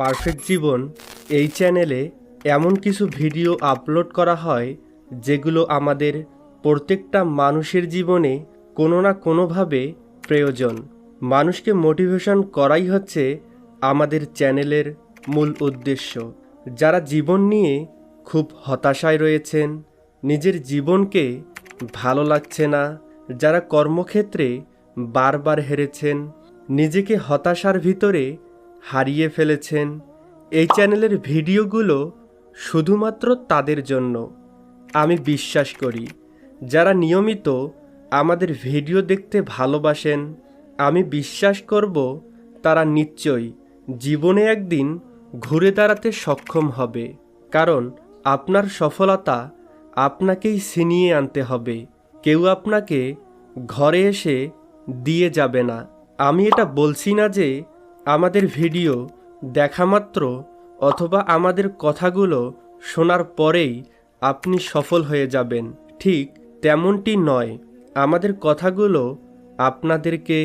Perfect জীবন এই চ্যানেলে এমন কিছু ভিডিও আপলোড করা হয় যেগুলো আমাদের প্রত্যেকটা মানুষের জীবনে কোনো না কোনোভাবে প্রয়োজন। মানুষকে মোটিভেশন করাই হচ্ছে আমাদের চ্যানেলের মূল উদ্দেশ্য। যারা জীবন নিয়ে খুব হতাশায় রয়েছেন, নিজের জীবনকে ভালো লাগছে না, যারা কর্মক্ষেত্রে বারবার হেরেছেন, নিজেকে হতাশার ভিতরে হারিয়ে ফেলেছেন। এই চ্যানেলের ভিডিওগুলো শুধুমাত্র তাদের জন্য। আমি বিশ্বাস করি, যারা নিয়মিত আমাদের ভিডিও দেখতে ভালোবাসেন, আমি বিশ্বাস করব তারা নিশ্চয়ই জীবনে একদিন ঘুরে দাঁড়াতে সক্ষম হবে। কারণ আপনার সফলতা আপনাকেই ছিনিয়ে আনতে হবে। কেউ আপনাকে ঘরে এসে দিয়ে যাবে না। আমি এটা বলছি না যে আমাদের ভিডিও দেখা মাত্র অথবা আমাদের কথাগুলো শোনার পরেই আপনি সফল হয়ে যাবেন। ঠিক তেমনটি নয়, আমাদের কথাগুলো আপনাদেরকে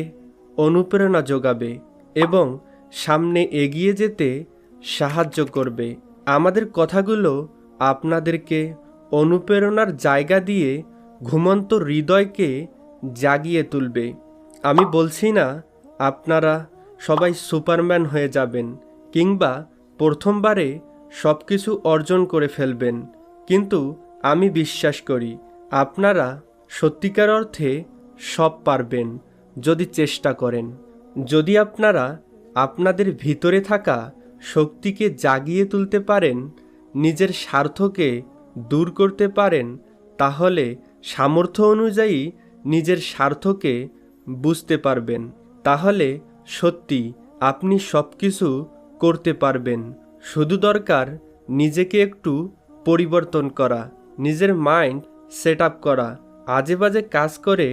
অনুপ্রেরণা যোগাবে এবং সামনে এগিয়ে যেতে সাহায্য করবে। আমাদের কথাগুলো আপনাদেরকে অনুপ্রেরণার জায়গা দিয়ে ঘুমন্ত হৃদয়কে জাগিয়ে তুলবে। আমি বলছি না, আপনারা সবাই সুপারম্যান হয়ে যাবেন কিংবা প্রথমবারে সব কিছু অর্জন করে ফেলবেন। কিন্তু আমি বিশ্বাস করি, আপনারা সত্যিকার অর্থে সব পারবেন যদি চেষ্টা করেন। যদি আপনারা আপনাদের ভিতরে থাকা শক্তিকে জাগিয়ে তুলতে পারেন, নিজের স্বার্থকে দূর করতে পারেন, তাহলে সামর্থ্য অনুযায়ী নিজের স্বার্থকে বুঝতে পারবেন। তাহলে সত্যি, আপনি সব কিছু করতে পারবেন। শুধু দরকার নিজেকে একটু পরিবর্তন করা, নিজের মাইন্ড সেট আপ করা। আজে বাজে কাজ করে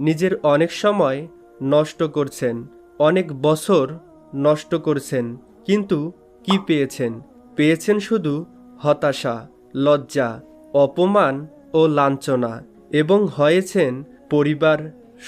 নিজের অনেক সময় নষ্ট করছেন, অনেক বছর নষ্ট করছেন, কিন্তু কি পেয়েছেন? পেয়েছেন শুধু হতাশা, লজ্জা, অপমান ও লাঞ্ছনা এবং হয়েছেন পরিবার,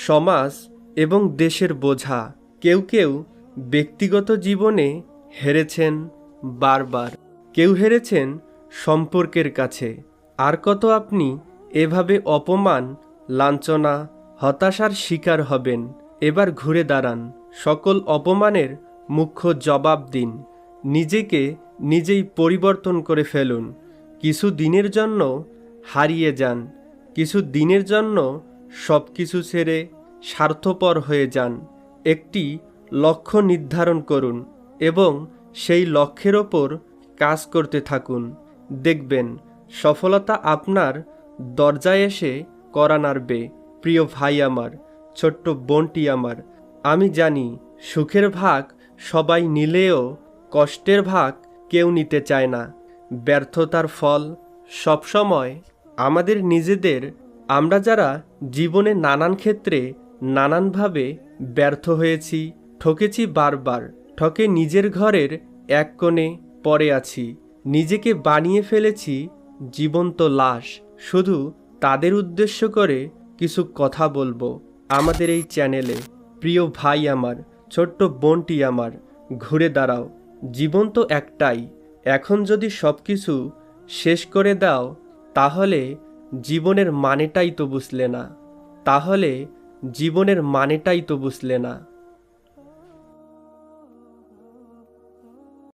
সমাজ এবং দেশের বোঝা। কেউ কেউ ব্যক্তিগত জীবনে হেরেছেন বারবার। কেউ হেরেছেন সম্পর্কের কাছে। আর কত আপনি এভাবে অপমান, লাঞ্ছনা, হতাশার শিকার হবেন। এবার ঘুরে দাঁড়ান। সকল অপমানের মুখ্য জবাব দিন। নিজেকে নিজেই পরিবর্তন করে ফেলুন। কিছু দিনের জন্য হারিয়ে যান। কিছু দিনের জন্য সব কিছু ছেড়ে স্বার্থপর হয়ে যান। একটি লক্ষ্য নির্ধারণ করুন এবং সেই লক্ষ্যের ওপর কাজ করতে থাকুন। দেখবেন, সফলতা আপনার দরজায় এসে করা নাড়বে। প্রিয় ভাই আমার, ছোট্ট বোনটি আমার, আমি জানি সুখের ভাগ সবাই নিলেও কষ্টের ভাগ কেউ নিতে চায় না। ব্যর্থতার ফল সবসময় আমাদের নিজেদের, আমরা যারা জীবনে নানান ক্ষেত্রে নানানভাবে ব্যর্থ হয়েছি, ঠকেছি বারবার। ঠকে নিজের ঘরের এক কোণে পড়ে আছি। নিজেকে বানিয়ে ফেলেছি, জীবন্ত লাশ। শুধু তাদের উদ্দেশ্য করে কিছু কথা বলব। আমাদের এই চ্যানেলে, প্রিয় ভাই আমার, ছোট্ট বোনটি আমার, ঘুরে দাঁড়াও। জীবন তো একটাই। এখন যদি সব কিছু শেষ করে দাও, তাহলে জীবনের মানেটাই তো বুঝলে না। তাহলে জীবনের মানেটাই তো বুঝলে না।